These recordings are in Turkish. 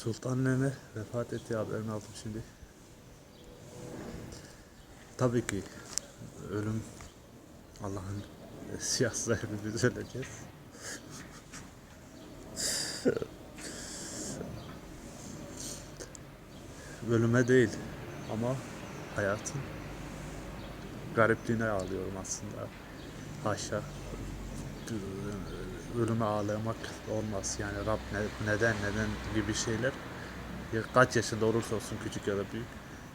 Sultan Nene vefat etti haberini aldım şimdi. Tabii ki ölüm Allah'ın siyasla hepimiz öleceğiz. Ölüme değil ama hayatın garipliğine ağlıyorum aslında. Haşa ölüme ağlamak olmaz. Yani Rab ne- neden neden gibi şeyler kaç yaşında olursa olsun küçük ya da büyük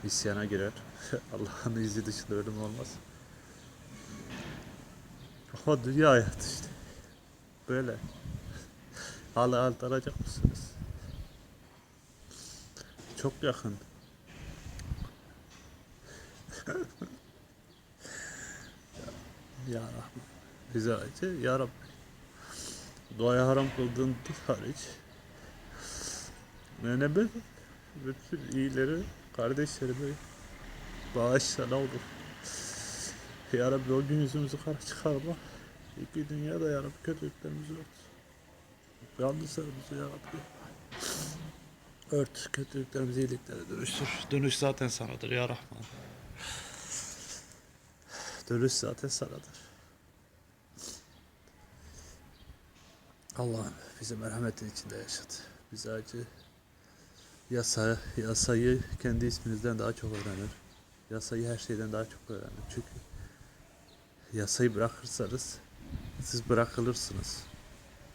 isyana girer. Allah'ın izni dışında ölüm olmaz. Ama dünya hayatı işte. Böyle. Hala altaracak mısınız? Çok yakın. ya Rahman. Bize acı ya Rabbi. Duaya haram kıldığın hariç. Ne ben bütün iyileri kardeşlerime bağışla olur. Ya Rabbi o gün yüzümüzü kara çıkarma. İki dünyada ya Rabbi kötülüklerimizi ört. Yanlışlarımızı ya Rabbi. Ört kötülüklerimizi iyiliklere dönüştür. Dönüş zaten sanadır ya Rahman. Dönüş zaten sanadır. Allah'ım bizi merhametin içinde yaşat. Bizi acı yasa, yasayı kendi isminizden daha çok öğrenir. Yasayı her şeyden daha çok öğrenir. Çünkü yasayı bırakırsanız siz bırakılırsınız.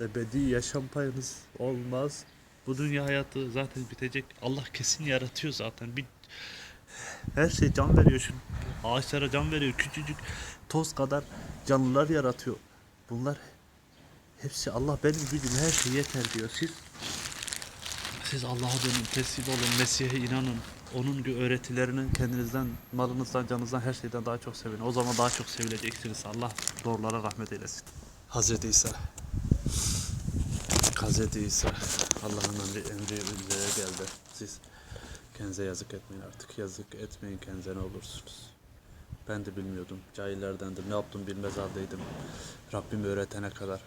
Ebedi yaşam payınız olmaz. Bu dünya hayatı zaten bitecek. Allah kesin yaratıyor zaten. Bir her şey can veriyor şu ağaçlara can veriyor. Küçücük toz kadar canlılar yaratıyor. Bunlar hepsi Allah benim gücüm her şey yeter diyor. Siz siz Allah'a dönün, teslim olun, Mesih'e inanın. Onun öğretilerinin kendinizden, malınızdan, canınızdan, her şeyden daha çok sevin. O zaman daha çok sevileceksiniz. Allah doğrulara rahmet eylesin. Hazreti İsa. Hazreti İsa. Allah'ın emri, emri üzere geldi. Siz kendinize yazık etmeyin artık. Yazık etmeyin kendinize ne olursunuz. Ben de bilmiyordum. Cahillerdendim. Ne yaptım bilmez haldeydim. Rabbim öğretene kadar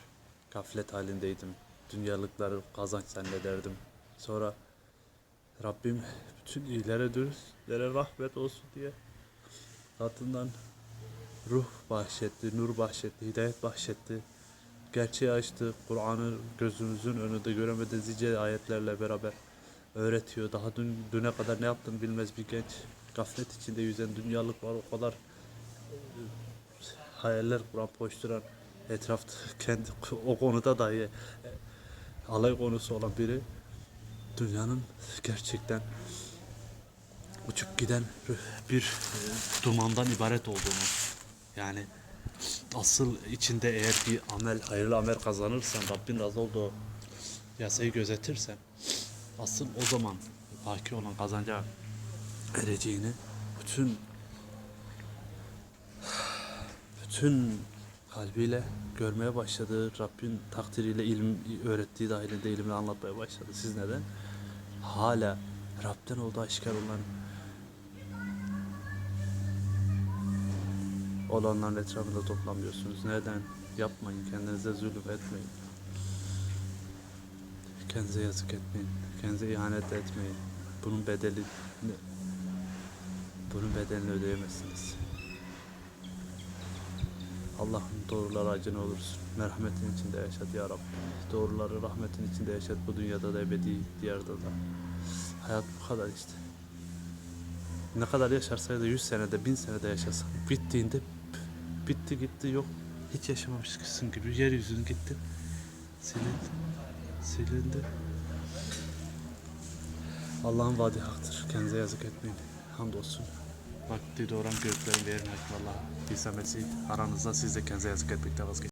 gaflet halindeydim. Dünyalıkları kazanç zannederdim. Sonra Rabbim bütün iyilere dürüstlere rahmet olsun diye katından ruh bahşetti, nur bahşetti, hidayet bahşetti. Gerçeği açtı. Kur'an'ı gözümüzün önünde göremediğiniz nice ayetlerle beraber öğretiyor. Daha dün, düne kadar ne yaptığını bilmez bir genç. Gaflet içinde yüzen dünyalık var. O kadar e, hayaller kuran, koşturan etrafta kendi o konuda dahi e, alay konusu olan biri dünyanın gerçekten uçup giden bir e, dumandan ibaret olduğunu yani asıl içinde eğer bir amel hayırlı amel kazanırsan Rabbin razı olduğu yasayı gözetirsen asıl o zaman baki olan kazanca ereceğini bütün bütün kalbiyle görmeye başladı. Rabbin takdiriyle ilim öğrettiği dahilinde ilmi anlatmaya başladı. Siz neden? Hala Rab'den olduğu aşikar olan olanların etrafında toplanmıyorsunuz. Neden? Yapmayın. Kendinize zulüm etmeyin. Kendinize yazık etmeyin. Kendinize ihanet etmeyin. Bunun bedeli bunun bedelini ödeyemezsiniz. Allah'ın doğruları acına olursun. Merhametin içinde yaşat ya Rabbi. Doğruları rahmetin içinde yaşat bu dünyada da ebedi diyarda da. Hayat bu kadar işte. Ne kadar yaşarsa da 100 senede, 1000 senede yaşasan bittiğinde bitti gitti yok. Hiç yaşamamışsın gibi yeryüzünü gitti. Silindi. Silindi. Allah'ın vaadi haktır. Kendinize yazık etmeyin. Hamdolsun. Vakti doğuran göklerin ve yerin hakkı. İsa Mesih aranızda siz de kendinize yazık etmekte vazgeçin.